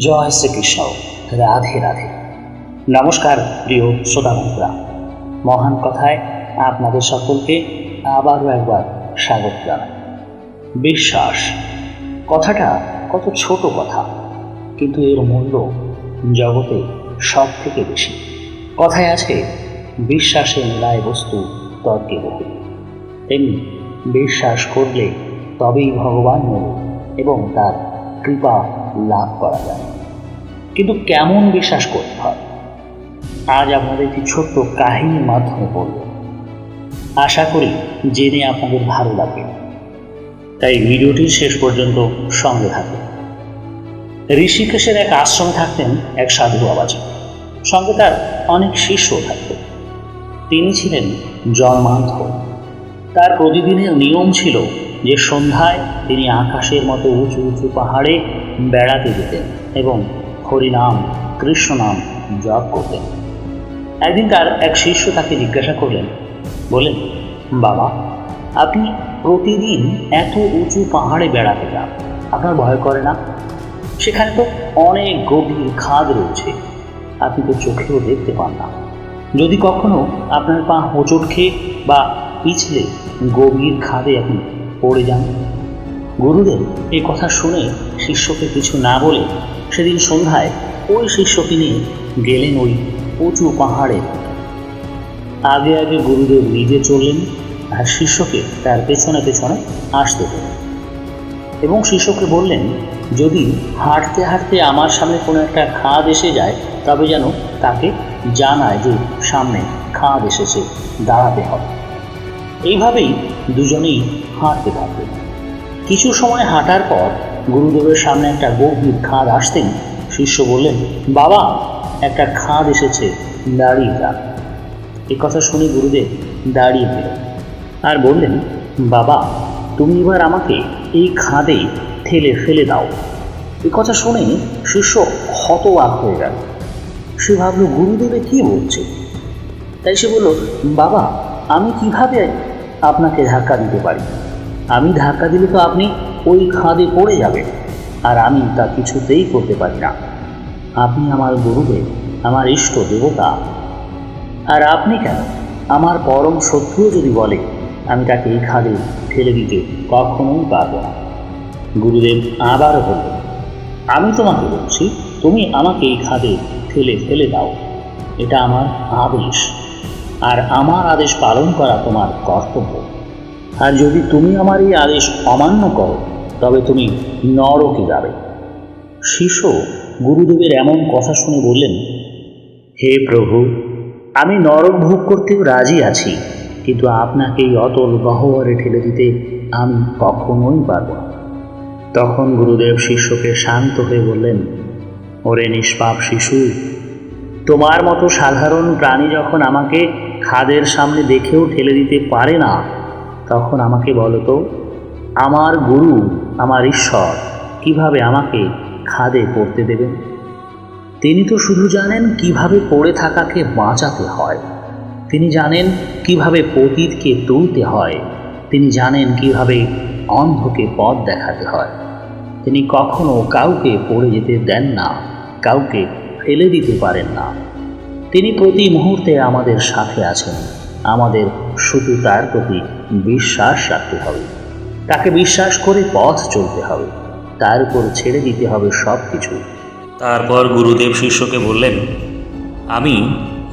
জয় শ্রীকৃষ্ণ। রাধে রাধে। নমস্কার, প্রিয় শ্রোতা বন্ধুরা। মহান কথায় আপনাদের সকলকে আবারও একবার স্বাগত জানাই। বিশ্বাস, কথাটা কত ছোট কথা, কিন্তু এর মূল্য জগতে সব থেকে বেশি। কথায় আছে বিশ্বাসে মেলায় বস্তু তর্কে বহু তেমনি বিশ্বাস করলে তবেই ভগবান মেলে এবং তার কৃপা লাভ করা যায়। কিন্তু কেমন বিশ্বাস করতে হয়? আজ আপনাদের একটি ছোট্ট কাহিনীর মাধ্যমে বলব। আশা করি জেনে আপনাদের ভালো লাগবে। তাই ভিডিওটি শেষ পর্যন্ত সঙ্গে থাকুন। ঋষিকেশের এক আশ্রমে থাকতেন এক সাধু বাবাজি। সঙ্গে তার অনেক শিষ্য থাকত তিনি ছিলেন জন্মান্ধ। তার প্রতিদিনের নিয়ম ছিল যে সন্ধ্যায় তিনি আকাশের মতো উঁচু উঁচু পাহাড়ে বেড়াতে যেতেন এবং হরিনাম, কৃষ্ণনাম জপ করতেন একদিন তার এক শিষ্য তাকে জিজ্ঞাসা করলেন বলেন বাবা, আপনি প্রতিদিন এত উঁচু পাহাড়ে বেড়াতে যান আপনার ভয় করে না? সেখানে তো অনেক গভীর খাদ রয়েছে, আপনি তো চোখেও দেখতে পান না। যদি কখনো আপনার পা হোঁচট খেয়ে বা পিছলে গভীর খাদে আপনি পড়ে যান? গুরুদেব এই কথা শুনে শিষ্যকে কিছু না বলে সেদিন সন্ধ্যায় ওই শিষ্যকে নিয়ে গেলেন ওই উঁচু পাহাড়ে। আগে আগে গুরুদেব নিজে চললেন আর শিষ্যকে তার পেছনে পেছনে আসতে দিলেন এবং শিষ্যকে বললেন, যদি হাঁটতে হাঁটতে আমার সামনে কোনো একটা খাদ এসে যায়, তবে যেন তাকে জানায় যে সামনে খাদ এসেছে, দাঁড়াতে হবে। এইভাবেই দুজনেই হাঁটতে থাকলেন। কিছু সময় হাঁটার পর গুরুদেবের সামনে একটা গভীর খাদ আসতেন শিষ্য বললেন, বাবা, একটা খাদ এসেছে, দাঁড়িয়ে যান এ কথা শুনে গুরুদেব দাঁড়িয়ে গেলেন আর বললেন, বাবা, তুমি এবার আমাকে এই খাদে ঠেলে ফেলে দাও। এ কথা শুনে শিষ্য হতবাক হয়ে গেল। সে ভাবল, গুরুদেবে কি বলছে? তাই সে বলল, বাবা, আমি কীভাবে আপনাকে ধাক্কা দিতে পারি? আমি ধাক্কা দিলে তো আপনি ওই খাদে পড়ে যাবে, আর আমি তা কিছুতেই করতে পারি না। আপনি আমার গুরুদেব, আমার ইষ্ট দেবতা। আর আপনি কেন? আমার পরম শত্রুও যদি বলে, আমি তাকে এই খাদে ফেলে দিতে কখনোই পারব না। গুরুদেব আবার বললেন, আমি তোমাকে বলছি, তুমি আমাকে এই খাদে ফেলে ফেলে দাও। এটা আমার আদেশ, আর আমার আদেশ পালন করা তোমার কর্তব্য। আর যদি তুমি আমার এই আদেশ অমান্য করো তবে তুমি নরকে যাবে। শিষ্য গুরুদেবের এমন কথা শুনে বললেন, হে প্রভু, আমি নরক ভোগ করতেও রাজি আছি, কিন্তু আপনাকে এই অতল গহ্বরে ঠেলে দিতে আমি কখনোই পারব না। তখন গুরুদেব শিষ্যকে শান্ত হয়ে বললেন, ওরে নিষ্পাপ শিশু, তোমার মতো সাধারণ প্রাণী যখন আমাকে খাদের সামনে দেখেও ঠেলে দিতে পারে না, তখন আমাকে বলো তো, আমার গুরু আমার ঈশ্বর কীভাবে আমাকে খাদে পড়তে দেবেন? তিনি তো শুধু জানেন কীভাবে পড়ে থাকাকে বাঁচাতে হয়। তিনি জানেন কীভাবে পতীতকে তুলতে হয়। তিনি জানেন কীভাবে অন্ধকে পথ দেখাতে হয়। তিনি কখনো কাউকে পড়ে যেতে দেন না, কাউকে ফেলে দিতে পারেন না। তিনি প্রতি মুহূর্তে আমাদের সাথে আছেন। আমাদের শুধু তার প্রতি বিশ্বাস রাখতে হবে। তাকে বিশ্বাস করে পথ চলতে হবে। তার উপর ছেড়ে দিতে হবে সব কিছু তারপর গুরুদেব শিষ্যকে বললেন, আমি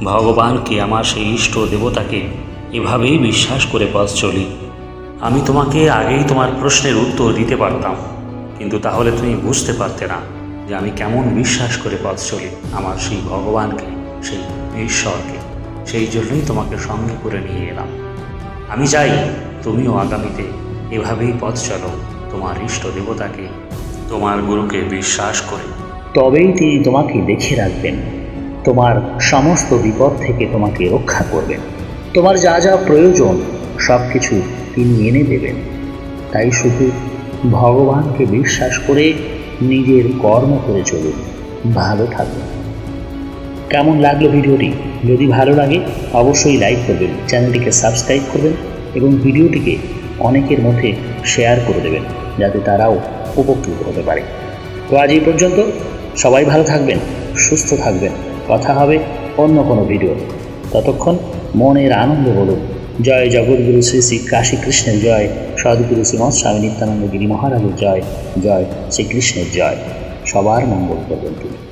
ভগবানকে, আমার সেই ইষ্ট দেবতাকে এভাবেই বিশ্বাস করে পথ চলি। আমি তোমাকে আগেই তোমার প্রশ্নের উত্তর দিতে পারতাম, কিন্তু তাহলে তুমি বুঝতে পারতে না যে আমি কেমন বিশ্বাস করে পথ চলি, আমার সেই ভগবানকে, সেই ঈশ্বরকে। সেই জন্যই তোমাকে সঙ্গে করে নিয়ে এলাম। আমি চাই তুমিও আগামীতে এভাবেই পথ চলো, তোমার ইষ্ট দেবতাকে, তোমার গুরুকে বিশ্বাস করে। তবেই তিনি তোমাকে দেখে রাখবেন। তোমার সমস্ত বিপদ থেকে তোমাকে রক্ষা করবেন। তোমার যা যা প্রয়োজন সব কিছু তিনি এনে দেবেন। তাই শুধু ভগবানকে বিশ্বাস করে নিজের কর্ম করে চলুন, ভালো থাকুন। কেমন লাগল ভিডিওটি? যদি ভালো লাগে, অবশ্যই লাইক করবেন, চ্যানেলটিকে সাবস্ক্রাইব করবেন এবং ভিডিওটিকে অনেকের মধ্যে শেয়ার করে দেবেন, যাতে তারাও উপকৃত হতে পারে। তো আজ এই পর্যন্ত, সবাই ভালো থাকবেন, সুস্থ থাকবেন। কথা হবে অন্য কোনো ভিডিও ততক্ষণ মনের আনন্দ বলুন। জয় জগৎগুরু শ্রী শ্রী কাশী কৃষ্ণের জয়, সদ্গুরু শ্রীমৎ স্বামী নিত্যানন্দ গিরি মহারাজের জয় জয় শ্রীকৃষ্ণের জয়। সবার মঙ্গল করবেন তিনি।